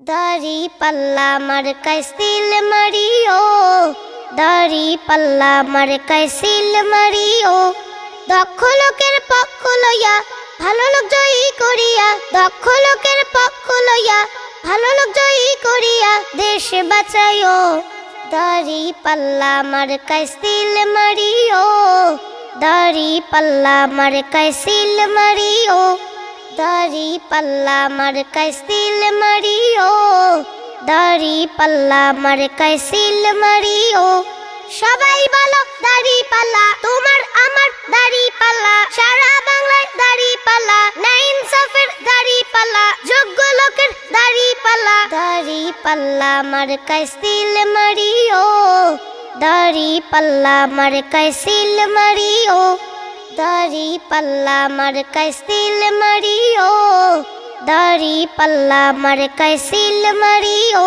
দাড়ি পাল্লা মার কাইসিল মারিও, দাড়ি পাল্লা মার কাইসিল মারিও। দক্ষ লোকের পক্ষ লইয়া ভালো লোক জয়ী করিয়া, দক্ষ লোকের পক্ষ লইয়া ভালো লোক জয়ী করিয়া দেশ বাঁচাইও। দাড়ি পাল্লা মার কাইসিল মারিও, দাড়ি পাল্লা মার কাইসিল মারিও। দাড়ি পাল্লা মার কাইসিল মারিও। দাড়ি পাল্লা, মার কাইসিল মারিও। সবাই বলো, দাড়ি পাল্লা, তোমার আমার দাড়ি পাল্লা। সারা বাংলায় দাড়ি পাল্লা নাইন সফের দাড়ি পাল্লা, যোগ্য লোকের দাড়ি পাল্লা। দাড়ি পাল্লা, মার কাইসিল মারিও। দাড়ি পাল্লা, মার কাইসিল মারিও। দাড়ি পাল্লা, মার কাইসিল মারিও। দাড়ি পাল্লা মার কাইসিল মারিও